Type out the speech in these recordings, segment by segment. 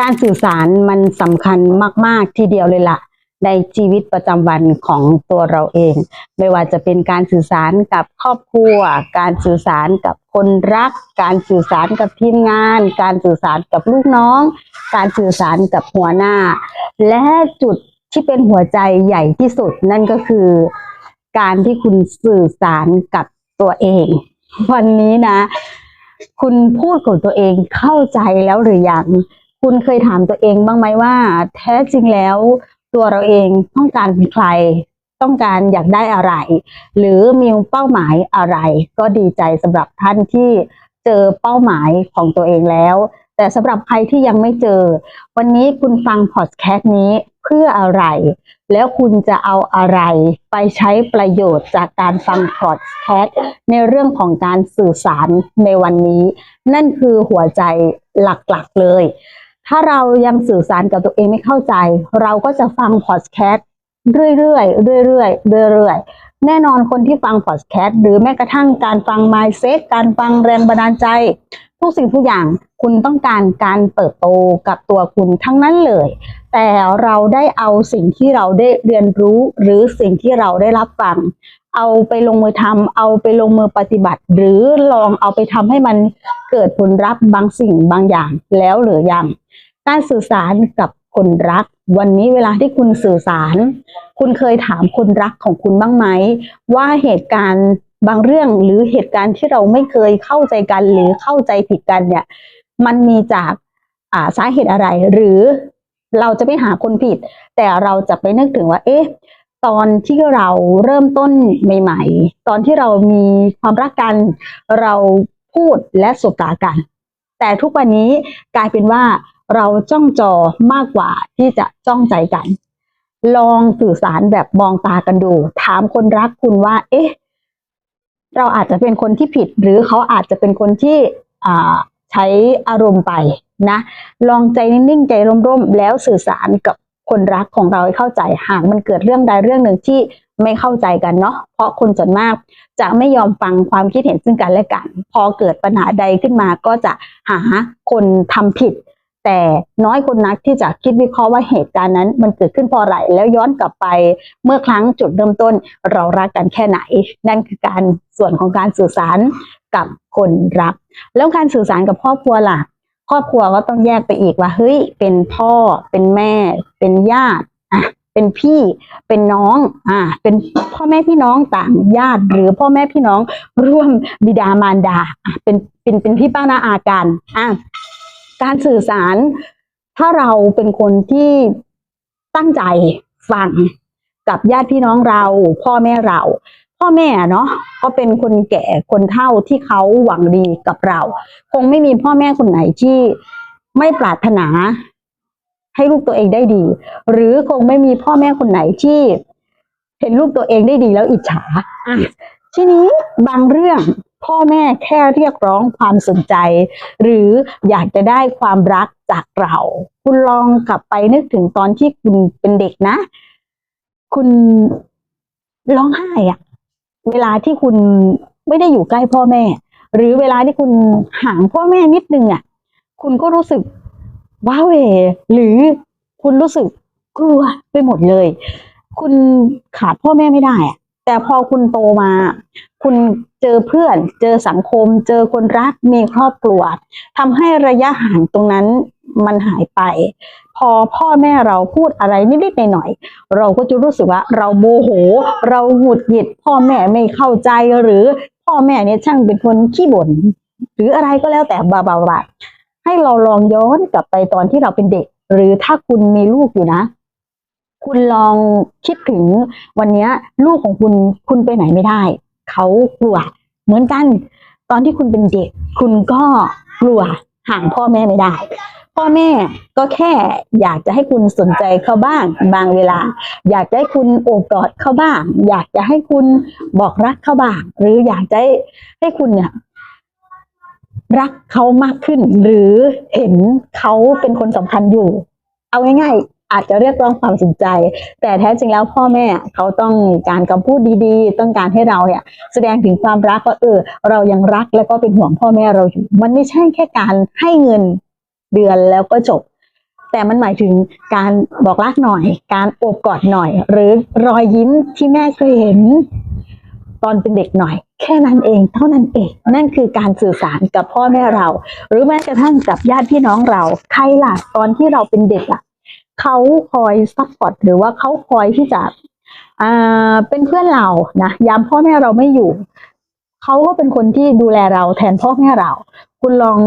การสื่อสารมันสำคัญมาก ๆ ทีเดียวเลยล่ะ ในชีวิตประจำวันของตัวเราเอง ไม่ว่าจะเป็นการสื่อสารกับครอบครัว การสื่อสารกับคนรัก การสื่อสารกับทีมงาน การสื่อสารกับลูกน้อง การสื่อสารกับหัวหน้า และจุดที่เป็นหัวใจใหญ่ที่สุดนั่นก็คือ การที่คุณสื่อสารกับตัวเอง วันนี้นะ คุณพูดของตัวเองเข้าใจแล้วหรือยัง คุณเคยถามตัวเองบ้างไหมว่า แท้จริงแล้วตัวเราเองต้องการเป็นใคร ต้องการอยากได้อะไร หรือมีเป้าหมายอะไร ก็ดีใจสำหรับท่านที่เจอเป้าหมายของตัวเองแล้ว แต่สำหรับใครที่ยังไม่เจอ วันนี้คุณฟังพอดแคสต์นี้เพื่ออะไร แล้วคุณจะเอาอะไรไปใช้ประโยชน์จากการฟังพอดแคสต์ในเรื่องของการสื่อสารในวันนี้ นั่นคือหัวใจหลักๆเลย ถ้าเรายังสื่อสารกับตัวเองไม่เข้าใจ เราก็จะฟังพอดแคสต์เรื่อยๆเรื่อยๆเรื่อยๆแน่นอนคนที่ฟังพอดแคสต์หรือแม้กระทั่งการฟังไมซ์เซ็ตการฟังแรงบันดาลใจ ทุกสิ่งทุกอย่างคุณต้องการการเติบโตกับตัวคุณทั้งนั้นเลย แต่เราได้เอาสิ่งที่เราได้เรียนรู้ หรือสิ่งที่เราได้รับฟัง เอาไปลงมือทำเอาไปลงมือปฏิบัติ หรือลองเอาไปทำให้มันเกิดผลลัพธ์บางสิ่งบางอย่างแล้วหรือยังการสื่อสารกับคนรัก วันนี้เวลาที่คุณสื่อสาร คุณเคยถามคนรักของคุณบ้างไหม ว่าเหตุการณ์ บางเรื่องหรือเหตุการณ์ที่เราไม่เคยเข้าใจกันหรือเข้าใจผิดกันเนี่ย มันมีจากอ่าสาเหตุอะไร หรือเราจะไปหาคนผิด แต่เราจะไปนึกถึงว่า เอ๊ะ ตอนที่เราเริ่มต้นใหม่ ๆ ตอนที่เรามีความรักกัน เราพูดและสบตากัน แต่ทุกวันนี้กลายเป็นว่าเราจ้องจอมากกว่าที่จะจ้องใจกัน ลองสื่อสารแบบมองตากันดู ถามคนรักคุณว่า เอ๊ะ เราอาจจะเป็นคนที่ผิด หรือเขาอาจจะเป็นคนที่อ่าใช้อารมณ์ไปนะ ลองใจนิ่งๆใจร่มๆแล้วสื่อสารกับคนรักของเราให้เข้าใจหากมันเกิดเรื่องใดเรื่องหนึ่งที่ไม่เข้าใจกันเนาะเพราะคนส่วนมากจะไม่ยอมฟังความคิดเห็นซึ่งกันและกัน พอเกิดปัญหาใดขึ้นมาก็จะหาคนทำผิด แต่น้อยคนนักที่จะคิดวิเคราะห์ว่าเหตุการณ์นั้น มันเกิดขึ้นเพราะอะไรแล้วย้อนกลับไปเมื่อครั้งจุดเริ่มต้นเรารักกันแค่ไหน นั่นคือการส่วนของการสื่อสารกับคนรัก แล้วการสื่อสารกับครอบครัวล่ะ ครอบครัวก็ต้องแยกไปอีกว่าเฮ้ยเป็นพ่อ เป็นแม่ เป็นญาติอะเป็นพี่เป็นน้องอ่าเป็นพ่อแม่พี่น้องต่างญาติ หรือพ่อแม่พี่น้องร่วมบิดามารดาเป็นเป็นเป็นพี่ป้าน้าอากันอะ การสื่อสาร ถ้าเราเป็นคนที่ตั้งใจฟังกับญาติพี่น้องเรา พ่อแม่เรา พ่อแม่เนาะก็เป็นคนแก่คนเฒ่าที่เขาหวังดีกับเรา คงไม่มีพ่อแม่คนไหนที่ไม่ปรารถนา ให้ลูกตัวเองได้ดี หรือคงไม่มีพ่อแม่คนไหนที่เห็นลูกตัวเองได้ดีแล้วอิจฉาอะทีนี้บางเรื่อง พ่อแม่แค่เรียกร้องความสนใจ หรืออยากจะได้ความรักจากเรา คุณลองกลับไปนึกถึงตอนที่คุณเป็นเด็กนะ คุณร้องไห้อะเวลาที่คุณไม่ได้อยู่ใกล้พ่อแม่ หรือเวลาที่คุณห่างพ่อแม่นิดนึงอะคุณก็รู้สึกว้าเหวหรือคุณรู้สึกกลัวไปหมดเลย คุณขาดพ่อแม่ไม่ได้อะ แต่พอคุณโตมา คุณเจอเพื่อน เจอสังคม เจอคนรักมีครอบครัวทำให้ระยะห่างตรงนั้นมันหายไป พอพ่อแม่เราพูดอะไรนิดๆหน่อยๆเราก็จะรู้สึกว่า เราโมโห เราหงุดหงิด พ่อแม่ไม่เข้าใจหรือพ่อแม่เนี่ยช่างเป็นคนขี้บ่นหรืออะไรก็แล้วแต่บาบาบาให้เราลองย้อนกลับไปตอนที่เราเป็นเด็ก หรือถ้าคุณมีลูกอยู่นะ คุณลองคิดถึงวันนี้ลูกของคุณคุณไปไหนไม่ได้ เขากลัว เหมือนกัน ตอนที่คุณเป็นเด็ก คุณก็กลัวห่างพ่อแม่ไม่ได้ พ่อแม่ก็แค่อยากจะให้คุณสนใจเขาบ้างบางเวลา อยากจะให้คุณโอบกอดเขาบ้าง อยากจะให้คุณบอกรักเขาบ้าง หรืออยากจะให้ให้คุณเนี่ยรักเขามากขึ้น หรือเห็นเขาเป็นคนสำคัญอยู่ เอาง่าย อาจจะเรียกร้องความสนใจ แต่แท้จริงแล้วพ่อแม่เขาต้องการคำพูดดีๆ ต้องการให้เราเนี่ยแสดงถึงความรักว่าเออ เรายังรักแล้วก็เป็นห่วงพ่อแม่เราอยู่มันไม่ใช่แค่การให้เงินเดือนแล้วก็จบ แต่มันหมายถึงการบอกรักหน่อย การโอบกอดหน่อย หรือรอยยิ้มที่แม่เคยเห็นตอนเป็นเด็กหน่อย แค่นั้นเองเท่านั้นเอง นั่นคือการสื่อสารกับพ่อแม่เรา หรือแม้กระทั่งกับญาติพี่น้องเรา ใครล่ะตอนที่เราเป็นเด็กอะ เขาคอยซัพพอร์ตหรือว่าเขาคอยที่จะเป็นเพื่อนเรานะยามพ่อแม่เราไม่อยู่ เขาก็เป็นคนที่ดูแลเราแทนพ่อแม่เรา คุณลอง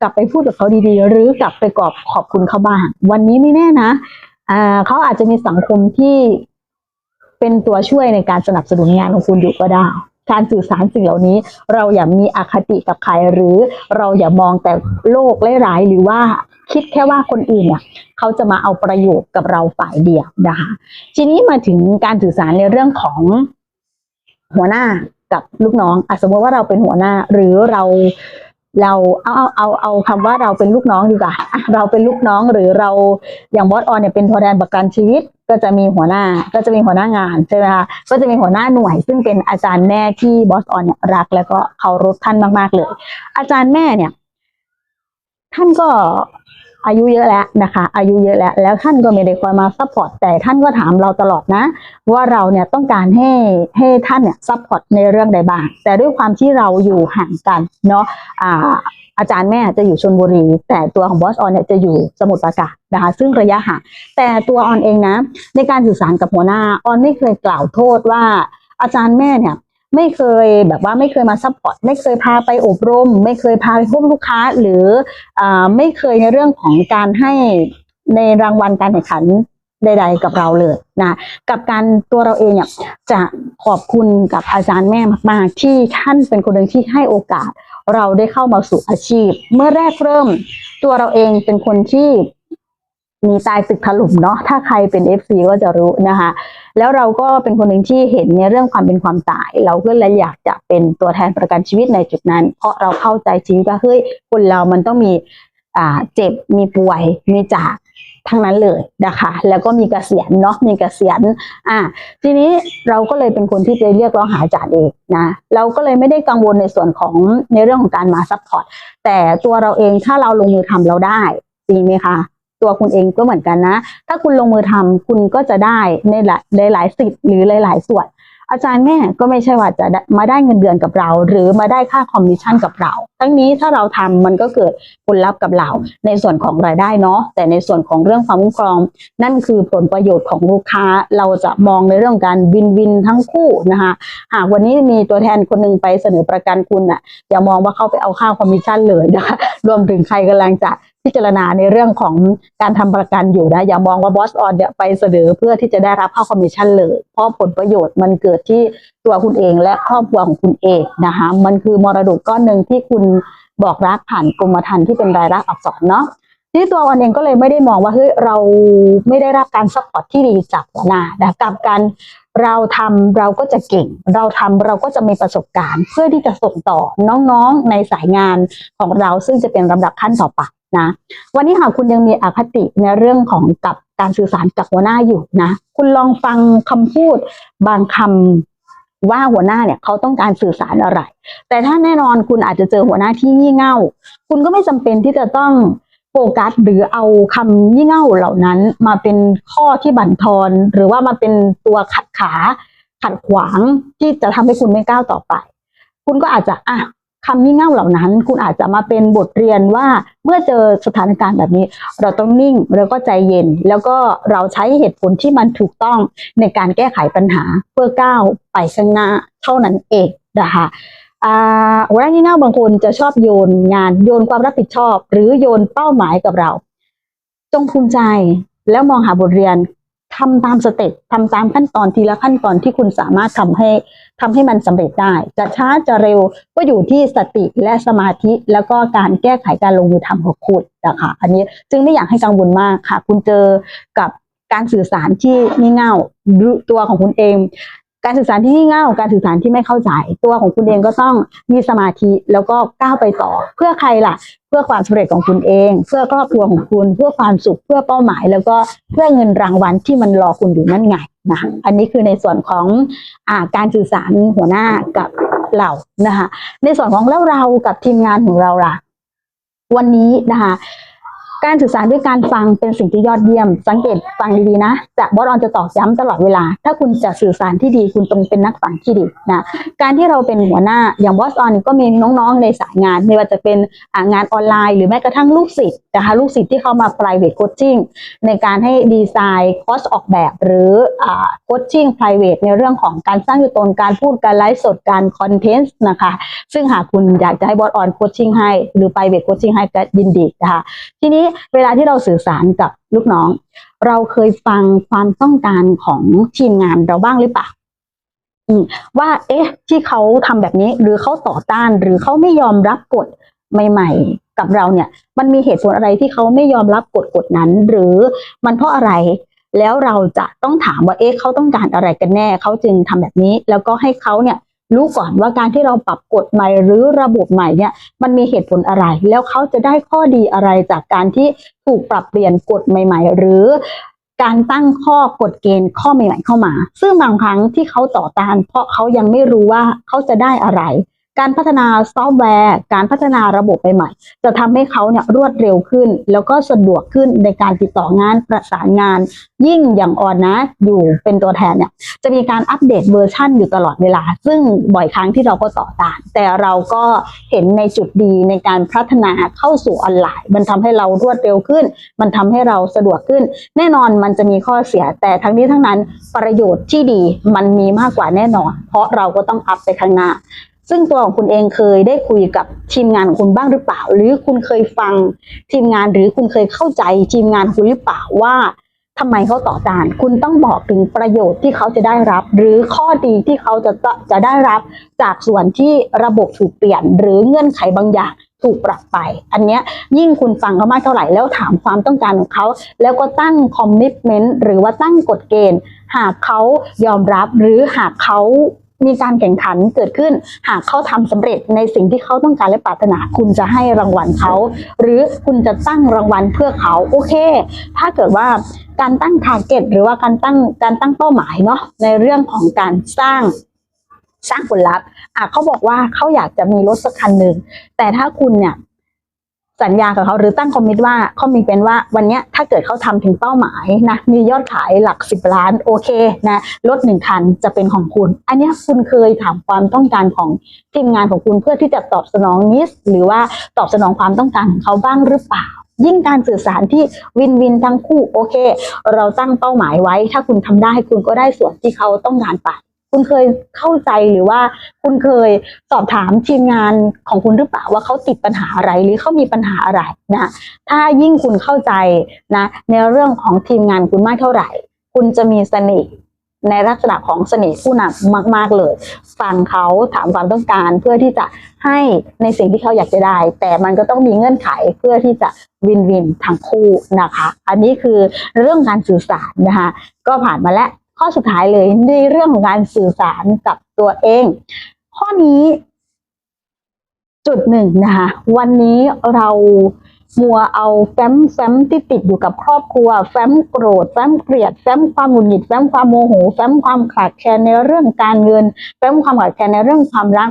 กลับไปพูดกับเขาดีๆ หรือกลับไปกอบขอบคุณเขาบ้าง วันนี้ไม่แน่นะเขาอาจจะมีสังคมที่เป็นตัวช่วยในการสนับสนุนงานของคุณอยู่ก็ได้ การสื่อสารสิ่งเหล่านี้ เราอย่ามีอคติกับใครหรือเราอย่ามองแต่โลกร้ายๆหรือว่า คิดแค่ว่าคนอื่นเนี่ยเขาจะมาเอาประโยชน์กับเราฝ่ายเดียวนะคะทีนี้มาถึงการสื่อสารในเรื่องของหัวหน้ากับลูกน้องอะสมมติว่าเราเป็นหัวหน้าหรือเราเราเอาเอาเอาเอาคำว่าเราเป็นลูกน้องดีกว่าเราเป็นลูกน้องหรือเราอย่างบอสออนเนี่ยเป็นตัวแทนประกันชีวิต ก็จะมีหัวหน้าก็จะมีหัวหน้างานใช่ไหมคะก็จะมีหัวหน้าหน่วย ซึ่งเป็นอาจารย์แม่ที่บอสออนเนี่ยรักแล้วก็เคารพท่านมากๆเลย อาจารย์แม่เนี่ย ท่านก็ อายุเยอะแล้วนะคะ อายุเยอะแล้ว แล้วท่านก็ไม่ได้คอยมาซัพพอร์ตแต่ท่านก็ถามเราตลอดนะ ว่าเราเนี่ยต้องการให้ให้ท่านเนี่ยซัพพอร์ตในเรื่องใดบ้าง แต่ด้วยความที่เราอยู่ห่างกันเนาะอ่าอาจารย์แม่จะอยู่ชนบุรี แต่ตัวของบอสออนเนี่ยจะอยู่สมุทรปราการนะคะซึ่งระยะห่างแต่ตัวออนเองนะ ในการสื่อสารกับหัวหน้าออนไม่เคยกล่าวโทษว่าอาจารย์แม่เนี่ย ไม่เคยแบบว่าไม่เคยมาซัพพอร์ตไม่เคยพาไปอบรม ไม่เคยพาไปพบลูกค้า หรืออ่าไม่เคยในเรื่องของการให้ในรางวัลการแข่งขันใด ๆ กับเราเลยนะกับการตัวเราเองเนี่ยจะขอบคุณกับอาจารย์แม่มากๆ ที่ท่านเป็นคนหนึ่งที่ให้โอกาส เราได้เข้ามาสู่อาชีพ เมื่อแรกเริ่ม ตัวเราเองเป็นคนที่มีตายตึกถล่มเนาะถ้าใครเป็น FC ก็จะรู้นะคะ แล้วเราก็เป็นคนหนึ่งที่เห็นในเรื่องความเป็นความตาย เราก็เลยอยากจะเป็นตัวแทนประกันชีวิตในจุดนั้น เพราะเราเข้าใจชีวิตว่าเฮ้ยคนเรามันต้องมีอ่าเจ็บมีป่วยมีจากทั้งนั้นเลยนะคะ แล้วก็มีเกษียณเนาะมีเกษียณอ่าทีนี้เราก็เลยเป็นคนที่จะเรียกร้องหาอาจายเองนะเราก็เลยไม่ได้กังวลในส่วนของในเรื่องของการมาซัพพอร์ตแต่ตัวเราเองถ้าเราลงมือทำเราได้จริงไหมคะ ตัวคุณเองก็เหมือนกันนะ ถ้าคุณลงมือทำคุณก็จะได้ในหลายหลายสิทธิ์หรือหลายๆส่วน อาจารย์แม่ก็ไม่ใช่ว่าจะมาได้เงินเดือนกับเรา หรือมาได้ค่าคอมมิชชั่นกับเรา ทั้งนี้ถ้าเราทำมันก็เกิดผลลัพธ์กับเรา ในส่วนของรายได้เนาะแต่ในส่วนของเรื่องความคุ้มครอง นั่นคือผลประโยชน์ของลูกค้าเราจะมองในเรื่องการวินวินทั้งคู่นะคะหากวันนี้มีตัวแทนคนหนึ่งไปเสนอประกันคุณอะอย่ามองว่าเขาไปเอาค่าคอมมิชชั่นเลยนะคะรวมถึงใครกำลังจะ พิจารณาในเรื่องของการทำประกันอยู่นะ อย่ามองว่าบอสออนเนี่ยไปเสนอเพื่อที่จะได้รับค่าคอมมิชชั่นเลย เพราะผลประโยชน์มันเกิดที่ตัวคุณเองและครอบครัวของคุณเองนะคะมันคือมรดกก้อนหนึ่งที่คุณบอกรักผ่านกรมธรรม์ที่เป็นรายลักษณ์อักษรเนาะที่ตัววันเองก็เลยไม่ได้มองว่าเฮ้ยเราไม่ได้รับการซัพพอร์ตที่ดีจากหัวหน้านะกับการเราทำเราก็จะเก่ง เราทำเราก็จะมีประสบการณ์ เพื่อที่จะส่งต่อน้องๆในสายงานของเราซึ่งจะเป็นลำดับขั้นต่อไป นะวันนี้หากคุณยังมีอคติในเรื่องของกับการสื่อสารกับหัวหน้าอยู่นะ คุณลองฟังคำพูดบางคำว่าหัวหน้าเนี่ยเขาต้องการสื่อสารอะไร แต่ถ้าแน่นอนคุณอาจจะเจอหัวหน้าที่งี่เง่า คุณก็ไม่จำเป็นที่จะต้องโฟกัสหรือเอาคำยี่เง่าเหล่านั้น มาเป็นข้อที่บั่นทอน หรือว่ามาเป็นตัวขัดขาขัดขวางที่จะทำให้คุณไม่ก้าวต่อไป คุณก็อาจจะอะ คำยี่เง่าเหล่านั้น คุณอาจจะมาเป็นบทเรียนว่าเมื่อเจอสถานการณ์แบบนี้ เราต้องนิ่งแล้วก็ใจเย็น แล้วก็เราใช้เหตุผลที่มันถูกต้องในการแก้ไขปัญหาเพื่อก้าวไปข้างหน้าเท่านั้นเองนะคะหัวหน้างี่เง่าบางคนจะชอบโยนงานโยนความรับผิดชอบ หรือโยนเป้าหมายกับเรา จงภูมิใจแล้วมองหาบทเรียน ทำตามสเต็ปทำตามขั้นตอนทีละขั้นตอนที่คุณสามารถทำให้ทำให้มันสำเร็จได้ จะช้าจะเร็วก็อยู่ที่สติและสมาธิ แล้วก็การแก้ไขการลงมือทำของคุณนะคะอันนี้จึงไม่อยากให้กังวลมากค่ะ คุณเจอกับการสื่อสารที่งี่เง่าตัวของคุณเอง การสื่อสารที่งี่เง่าการสื่อสารที่ไม่เข้าใจ ตัวของคุณเองก็ต้องมีสมาธิแล้วก็ก้าวไปต่อ เพื่อใครล่ะ เพื่อความสำเร็จของคุณเอง เพื่อครอบครัวของคุณ เพื่อความสุขเพื่อเป้าหมาย แล้วก็เพื่อเงินรางวัลที่มันรอคุณอยู่นั่นไงนะอันนี้คือในส่วนของอาการสื่อสารหัวหน้ากับเรานะคะในส่วนของแล้วเรากับทีมงานของเราล่ะ วันนี้นะคะ การสื่อสารด้วยการฟังเป็นสิ่งที่ยอดเยี่ยม สังเกตฟังดีๆนะจะบอสออนจะตอกย้ำตลอดเวลา ถ้าคุณจะสื่อสารที่ดีคุณต้องเป็นนักฟังที่ดีนะการที่เราเป็นหัวหน้าอย่างบอสออนก็มีน้องๆในสายงาน ไม่ว่าจะเป็นงานออนไลน์ หรือแม้กระทั่งลูกศิษย์นะคะลูกศิษย์ที่เข้ามา private coaching ในการให้ดีไซน์คอร์สออกแบบ หรือ coaching private ในเรื่องของการสร้างตัวตนการพูดการไลฟ์สดการคอนเทนต์นะคะซึ่งหากคุณอยากจะให้บอสออนโคชชิ่งให้หรือ private coaching ให้ก็ยินดีนะคะทีนี้เวลาที่เราสื่อสารกับลูกน้อง เราเคยฟังความต้องการของทีมงานเราบ้างหรือเปล่าว่า เอ๊ะ ที่เขาทำแบบนี้ หรือเขาต่อต้าน หรือเขาไม่ยอมรับกฎใหม่ ๆ กับเราเนี่ย มันมีเหตุผลอะไรที่เขาไม่ยอมรับกฎกฎนั้น หรือมันเพราะอะไร แล้วเราจะต้องถามว่า เอ๊ะ เขาต้องการอะไรกันแน่ เขาจึงทำแบบนี้ แล้วก็ให้เขาเนี่ย รู้ก่อนว่าการที่เราปรับกฎใหม่หรือระบบใหม่เนี่ยมันมีเหตุผลอะไร แล้วเขาจะได้ข้อดีอะไรจากการที่ถูกปรับเปลี่ยนกฎใหม่ ๆ หรือการตั้งข้อกฎเกณฑ์ข้อใหม่ๆเข้ามา ซึ่งบางครั้งที่เขาต่อต้าน เพราะเขายังไม่รู้ว่าเขาจะได้อะไร การพัฒนาซอฟต์แวร์ การพัฒนาระบบใหม่ๆจะทำให้เขาเนี่ยรวดเร็วขึ้น แล้วก็สะดวกขึ้นในการติดต่องานประสานงาน ยิ่งอย่างออนนะ อยู่เป็นตัวแทนเนี่ยจะมีการอัปเดตเวอร์ชั่นอยู่ตลอดเวลา ซึ่งบ่อยครั้งที่เราก็ต่อต้าน แต่เราก็เห็นในจุดดีในการพัฒนาเข้าสู่ออนไลน์ มันทำให้เรารวดเร็วขึ้น มันทำให้เราสะดวกขึ้น แน่นอนมันจะมีข้อเสีย แต่ทั้งนี้ทั้งนั้นประโยชน์ที่ดีมันมีมากกว่าแน่นอน เพราะเราก็ต้องอัพไปข้างหน้า ซึ่งตัวของคุณเองเคยได้คุยกับทีมงานของคุณบ้างหรือเปล่า หรือคุณเคยฟังทีมงานหรือคุณเคยเข้าใจทีมงานคุณหรือเปล่าว่าทำไมเขาต่อต้าน คุณต้องบอกถึงประโยชน์ที่เขาจะได้รับ หรือข้อดีที่เขาจะจะได้รับจากส่วนที่ระบบถูกเปลี่ยน หรือเงื่อนไขบางอย่างถูกปรับไป อันเนี้ยยิ่งคุณฟังเขามากเท่าไหร่แล้วถามความต้องการของเขา แล้วก็ตั้งคอมมิชเมนต์หรือว่าตั้งกฎเกณฑ์ หากเขายอมรับหรือหากเขา มีการแข่งขันเกิดขึ้น หากเขาทำสำเร็จในสิ่งที่เขาต้องการและปรารถนา คุณจะให้รางวัลเขา หรือคุณจะตั้งรางวัลเพื่อเขาโอเค ถ้าเกิดว่าการตั้งทาร์เก็ตหรือว่าการตั้งการตั้งเป้าหมายเนาะในเรื่องของการสร้างสร้างผลลัพธ์อะเขาบอกว่าเขาอยากจะมีรถสักคันหนึ่งแต่ถ้าคุณเนี่ย สัญญากับเขาหรือตั้งคอมมิตว่าคอมมิตเป็นว่าวันนี้ถ้าเกิดเขาทำถึงเป้าหมายนะมียอดขายหลักสิบล้านโอเคนะรถหนึ่งคันจะเป็นของคุณ อันนี้คุณเคยถามความต้องการของทีมงานของคุณเพื่อที่จะตอบสนองนิสหรือว่าตอบสนองความต้องการของเขาบ้างหรือเปล่า ยิ่งการสื่อสารที่วินวินทั้งคู่โอเค เราตั้งเป้าหมายไว้ ถ้าคุณทำได้คุณก็ได้ส่วนที่เขาต้องการไป คุณเคยเข้าใจหรือว่าคุณเคยสอบถามทีมงานของคุณหรือเปล่าว่าเขาติดปัญหาอะไรหรือเขามีปัญหาอะไรนะถ้ายิ่งคุณเข้าใจนะในเรื่องของทีมงานคุณมากเท่าไหร่ คุณจะมีเสน่ห์ในลักษณะของเสน่ห์ผู้นำมาก ๆ เลย ฟังเขาถามความต้องการเพื่อที่จะให้ในสิ่งที่เขาอยากจะได้ แต่มันก็ต้องมีเงื่อนไขเพื่อที่จะวินวินทั้งคู่นะคะ อันนี้คือเรื่องการสื่อสารนะคะ ก็ผ่านมาแล้ว ข้อสุดท้ายเลยในเรื่องของการสื่อสารกับตัวเอง ข้อนี้ จุดหนึ่งนะคะวันนี้เรามัวเอาแฟ้มแฟ้มที่ติดอยู่กับครอบครัว แฟ้มโกรธ แฟ้มเกลียด แฟ้มความหงุดหงิด แฟ้มความโมโห แฟ้มความขาดแคลนในเรื่องการเงิน แฟ้มความขาดแคลนในเรื่องความรัก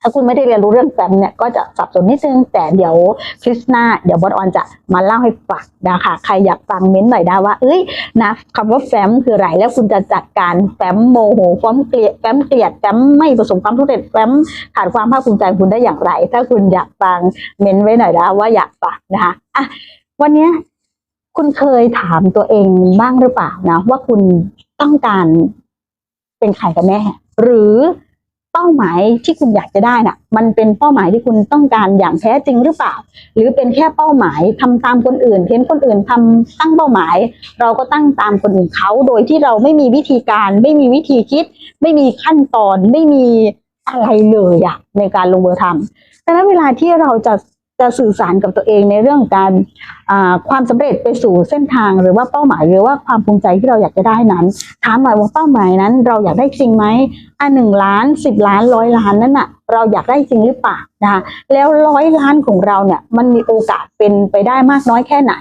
ถ้าคุณไม่ได้เรียนรู้เรื่องแฟมเนี่ยก็จะสับสนนิดนึง แต่เดี๋ยวคริสหน้า เดี๋ยวบอสออนจะมาเล่าให้ฟังนะคะใครอยากฟังเม้นต์หน่อยได้ว่า เอ้ยนะคำว่าแฟมคืออะไรแล้วคุณจะจัดการแฟมโมโหแฟ้มเกลียดแฟมเกลียดแฟมไม่ประสบความสำเร็จแฟมขาดความภาคภูมิใจคุณได้อย่างไร ถ้าคุณอยากฟังเม้นต์ไว้หน่อยนะว่าอยากฟังนะคะอะวันนี้คุณเคยถามตัวเองบ้างหรือเปล่านะ ว่าคุณต้องการเป็นใครกันแน่หรือ เป้าหมายที่คุณอยากจะได้น่ะ มันเป็นเป้าหมายที่คุณต้องการอย่างแท้จริงหรือเปล่า หรือเป็นแค่เป้าหมายทำตามคนอื่นเห็นคนอื่นทำตั้งเป้าหมาย เราก็ตั้งตามคนอื่นเขาโดยที่เราไม่มีวิธีการ ไม่มีวิธีคิด ไม่มีขั้นตอนไม่มีอะไรเลยอะในการลงมือทำดังนั้นเวลาที่เราจะ จะสื่อสารกับตัวเองในเรื่องการความสำเร็จไปสู่เส้นทางหรือว่าเป้าหมายหรือว่าความภูมิใจที่เราอยากจะได้นั้น ถามหน่อยว่าเป้าหมายนั้น เราอยากได้จริงไหมอะหนึ่งล้านสิบล้านร้อยล้านนั้นน่ะเราอยากได้จริงหรือเปล่านะคะแล้วร้อยล้านของเราเนี่ยมันมีโอกาสเป็นไปได้มากน้อยแค่ไหน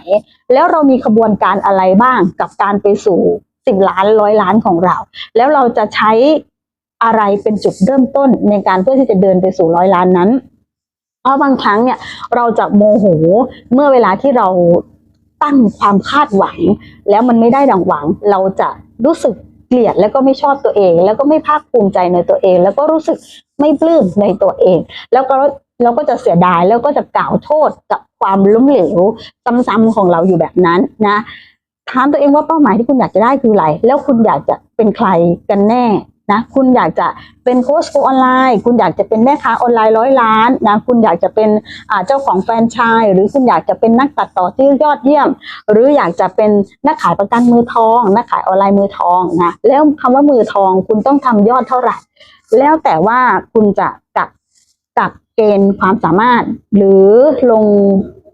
แล้วเรามีขบวนการอะไรบ้างกับการไปสู่สิบล้านร้อยล้านของเรา แล้วเราจะใช้อะไรเป็นจุดเริ่มต้นในการเพื่อที่จะเดินไปสู่ร้อยล้านนั้น เพราะบางครั้งเนี่ยเราจะโมโหเมื่อเวลาที่เราตั้งความคาดหวัง แล้วมันไม่ได้ดังหวัง เราจะรู้สึกเกลียดแล้วก็ไม่ชอบตัวเอง แล้วก็ไม่ภาคภูมิใจในตัวเอง แล้วก็รู้สึกไม่ปลื้มในตัวเอง แล้วก็เราก็จะเสียดายแล้วก็จะกล่าวโทษกับความล้มเหลวซ้ำๆของเราอยู่แบบนั้นนะถามตัวเองว่าเป้าหมายที่คุณอยากจะได้คืออะไร แล้วคุณอยากจะเป็นใครกันแน่ นะคุณอยากจะเป็นโค้ชออนไลน์ คุณอยากจะเป็นแม่ค้าออนไลน์ร้อยล้านนะคุณอยากจะเป็นเจ้าของแฟรนไชส์หรือคุณอยากจะเป็นนักตัดต่อที่ยอดเยี่ยม หรืออยากจะเป็นนักขายประกันมือทองนักขายออนไลน์มือทองนะแล้วคำว่ามือทองคุณต้องทำยอดเท่าไหร่ แล้วแต่ว่าคุณจะกักกักเกณฑ์ความสามารถหรือลง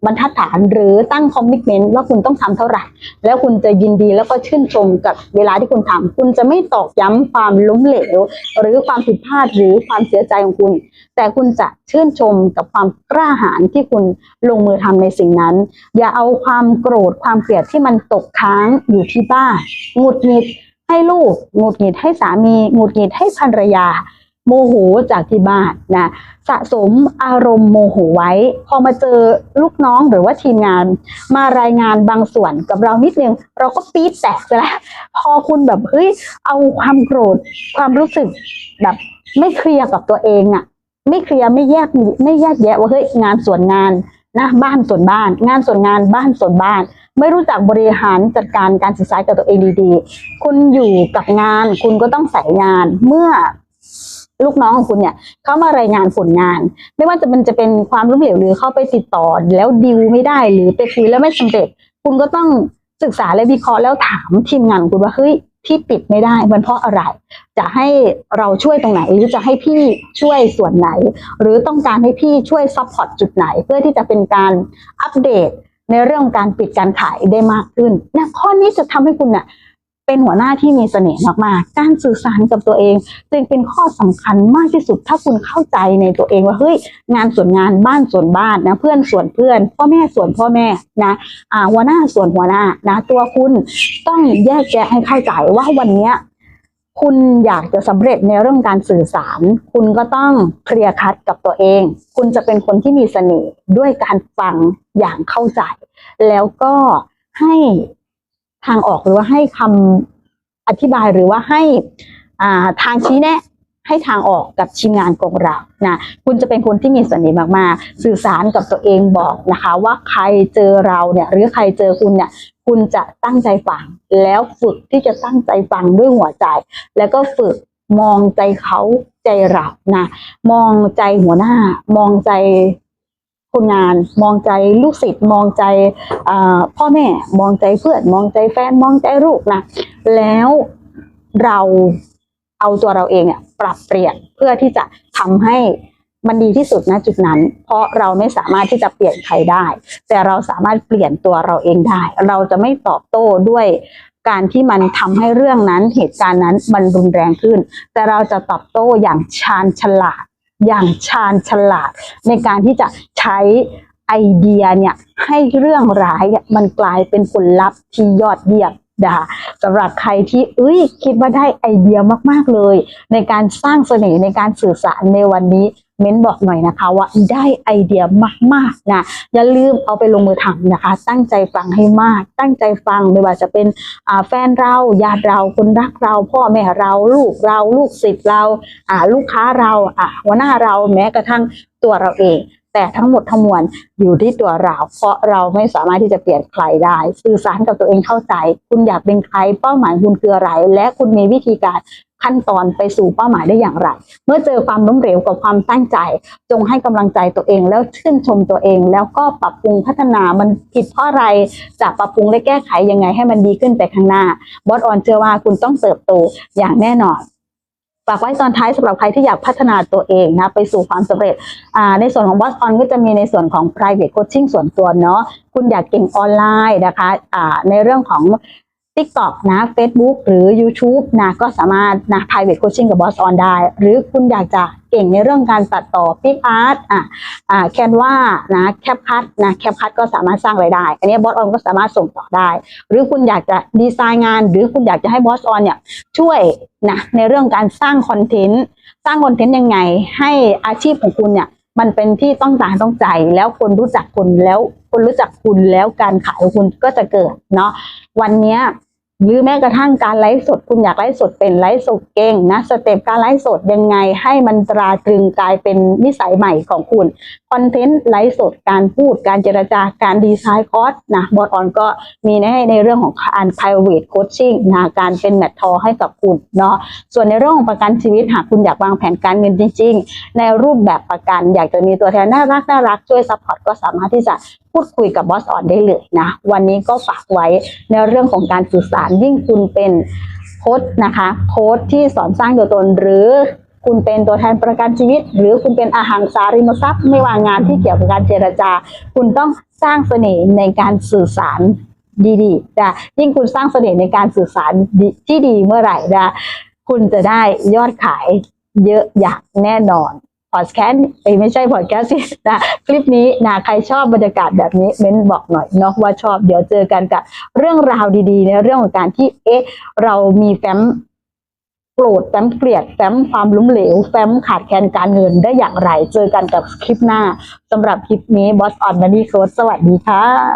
บรรทัดฐานหรือตั้งคอมมิชเมนต์ว่าคุณต้องทำเท่าไหร่ แล้วคุณจะยินดีแล้วก็ชื่นชมกับเวลาที่คุณทำคุณจะไม่ตอกย้ำความล้มเหลว หรือความผิดพลาดหรือความเสียใจของคุณ แต่คุณจะชื่นชมกับความกล้าหาญที่คุณลงมือทำในสิ่งนั้น อย่าเอาความโกรธความเกลียดที่มันตกค้างอยู่ที่บ้านหงุดหงิดให้ลูกหงุดหงิดให้สามีหงุดหงิดให้ภรรยา โมโหจากที่บ้านนะสะสมอารมณ์โมโหไว้ พอมาเจอลูกน้องหรือว่าทีมงาน มารายงานบางส่วนกับเรานิดนึง เราก็ปี๊ดแตกซะแล้วพอคุณแบบเฮ้ยเอาความโกรธความรู้สึกแบบไม่เคลียร์กับตัวเองอะไม่เคลียร์ไม่แยกไม่แยกแยะว่าเฮ้ยงานส่วนงานนะบ้านส่วนบ้าน งานส่วนงานบ้านส่วนบ้าน ไม่รู้จักบริหารจัดการการสื่อสารกับตัวเองดีๆ คุณอยู่กับงาน คุณก็ต้องใส่งานเมื่อ ลูกน้องของคุณเนี่ยเข้ามารายงานผลงาน ไม่ว่าจะเป็นจะเป็นความล้มเหลวหรือเข้าไปติดต่อแล้วดิวไม่ได้หรือไปคุยแล้วไม่สำเร็จ คุณก็ต้องศึกษาและวิเคราะห์แล้วถามทีมงานคุณว่าเฮ้ยที่ปิดไม่ได้มันเพราะอะไร จะให้เราช่วยตรงไหน หรือจะให้พี่ช่วยส่วนไหน หรือต้องการให้พี่ช่วยซัพพอร์ตจุดไหน เพื่อที่จะเป็นการอัปเดตในเรื่องของการปิดการขายได้มากขึ้นนะข้อนี้จะทำให้คุณเนี่ย เป็นหัวหน้าที่มีเสน่ห์มากๆ การสื่อสารกับตัวเอง จึงเป็นข้อสำคัญมากที่สุดถ้าคุณเข้าใจในตัวเองว่าเฮ้ยงานส่วนงานบ้านส่วนบ้านนะเพื่อนส่วนเพื่อน พ่อแม่ส่วนพ่อแม่นะอ่าหัวหน้าส่วนหัวหน้านะตัวคุณต้องแยกแยะให้เข้าใจว่าวันเนี้ยคุณอยากจะสำเร็จในเรื่องการสื่อสาร คุณก็ต้องเคลียร์คัดกับตัวเอง คุณจะเป็นคนที่มีเสน่ห์ด้วยการฟังอย่างเข้าใจ แล้วก็ให้ ทางออกหรือว่าให้คำอธิบายหรือว่าให้อ่าทางชี้แนะให้ทางออกกับทีมงานของเรานะคุณจะเป็นคนที่มีเสน่ห์มากๆ สื่อสารกับตัวเองบอกนะคะ ว่าใครเจอเราเนี่ยหรือใครเจอคุณเนี่ยคุณจะตั้งใจฟัง แล้วฝึกที่จะตั้งใจฟังด้วยหัวใจ แล้วก็ฝึกมองใจเขาใจเรานะ มองใจหัวหน้า มองใจ คนงาน มองใจลูกศิษย์มองใจพ่อแม่มองใจเพื่อนมองใจแฟนมองใจลูกนะแล้วเราเอาตัวเราเองอะปรับเปลี่ยนเพื่อที่จะทำให้มันดีที่สุดณจุดนั้น เพราะเราไม่สามารถที่จะเปลี่ยนใครได้ แต่เราสามารถเปลี่ยนตัวเราเองได้ เราจะไม่ตอบโต้ด้วยการที่มันทำให้เรื่องนั้นเหตุการณ์นั้นมันรุนแรงขึ้น แต่เราจะตอบโต้อย่างชาญฉลาด อย่างชาญฉลาด ในการที่จะใช้ไอเดียเนี่ยให้เรื่องร้ายเนี่ยมันกลายเป็นผลลัพธ์ที่ยอดเยี่ยม นะคะสำหรับใครที่เอ้ยคิดว่าได้ไอเดียมากๆเลย ในการสร้างเสน่ห์ในการสื่อสารในวันนี้เม้นบอกหน่อยนะคะว่าได้ไอเดียมากๆนะอย่าลืมเอาไปลงมือทำนะคะ ตั้งใจฟังให้มาก ตั้งใจฟังไม่ว่าจะเป็นแฟนเราญาติเราคนรักเรา พ่อแม่เราลูกเราลูกศิษย์เราลูกค้าเราอ่าหัวหน้าเราแม้กระทั่งตัวเราเอง แต่ทั้งหมดทั้งมวลอยู่ที่ตัวเรา เพราะเราไม่สามารถที่จะเปลี่ยนใครได้ สื่อสารกับตัวเองเข้าใจ คุณอยากเป็นใครเป้าหมายคุณคืออะไร และคุณมีวิธีการขั้นตอนไปสู่เป้าหมายได้อย่างไร เมื่อเจอความล้มเหลวกับความตั้งใจ จงให้กำลังใจตัวเองแล้วชื่นชมตัวเอง แล้วก็ปรับปรุงพัฒนามันผิดเพราะอะไรจะปรับปรุงและแก้ไขยังไงให้มันดีขึ้นไปข้างหน้าบอสออนเชื่อว่าคุณต้องเติบโตอย่างแน่นอน ฝากไว้ตอนท้ายสำหรับใครที่อยากพัฒนาตัวเองนะไปสู่ความสำเร็จในส่วนของบอสออนก็จะมีในส่วนของ private coaching ส่วนตัวเนาะคุณอยากเก่งออนไลน์นะคะในเรื่องของ TikTok นะ Facebook หรือ YouTube นะก็สามารถนะ private coaching กับบอสออนได้ หรือคุณอยากจะเก่งในเรื่องการตัดต่อ Pic Art อะอ่าแคนวานะแคปคัทนะแคปคัทก็สามารถสร้างรายได้ อันนี้บอสออนก็สามารถส่งต่อได้ หรือคุณอยากจะดีไซน์งาน หรือคุณอยากจะให้บอสออนเนี่ยช่วยนะในเรื่องการสร้างคอนเทนต์สร้างคอนเทนต์ยังไง ให้อาชีพของคุณเนี่ยมันเป็นที่ต้องตาต้องใจแล้วคนรู้จักคุณแล้วคนรู้จักคุณแล้วการขายของคุณก็จะเกิดเนาะวันนี้ หรือแม้กระทั่งการไลฟ์สดคุณอยากไลฟ์สดเป็นไลฟ์สดเก่งนะสเต็ปการไลฟ์สดยังไงให้มันตราตรึงกลายเป็นนิสัยใหม่ของคุณคอนเทนต์ไลฟ์สดการพูดการเจรจาการดีไซน์คอร์สนะบอสออนก็มีในในเรื่องของการ private coaching นะการเป็นแมททอให้กับคุณเนาะส่วนในเรื่องของประกันชีวิตหากคุณอยากวางแผนการเงินจริง ๆ ในรูปแบบประกันอยากจะมีตัวแทนน่ารักน่ารักช่วยซัพพอร์ตก็สามารถที่จะพูดคุยกับบอสออนได้เลยนะวันนี้ก็ฝากไว้ในเรื่องของการสื่อสารยิ่งคุณเป็นโค้ชนะคะโค้ชที่สอนสร้างตัวตนหรือคุณเป็นตัวแทนประกันชีวิต หรือคุณเป็นอาหารสาริมทรัพย์ไม่ว่างานที่เกี่ยวกับการเจรจา คุณต้องสร้างเสน่ห์ในการสื่อสารดีๆนะยิ่งคุณสร้างเสน่ห์ในการสื่อสารที่ดีเมื่อไหร่นะคุณจะได้ยอดขายเยอะอย่างแน่นอน พอดแคสต์เอ้ยไม่ใช่พอดแคสต์สินะคลิปนี้นะใครชอบบรรยากาศแบบนี้เม้นบอกหน่อยเนาะว่าชอบเดี๋ยวเจอกันกับเรื่องราวดีๆในเรื่องของการที่เอ๊ะเรามีแฟ้มโกรธแฟ้มเกลียดแฟ้มความล้มเหลวแฟ้มขาดแคลนการเงินได้อย่างไร เจอกันกับคลิปหน้าสำหรับคลิปนี้บอสออนมานี่โค้ดสวัสดีค่ะ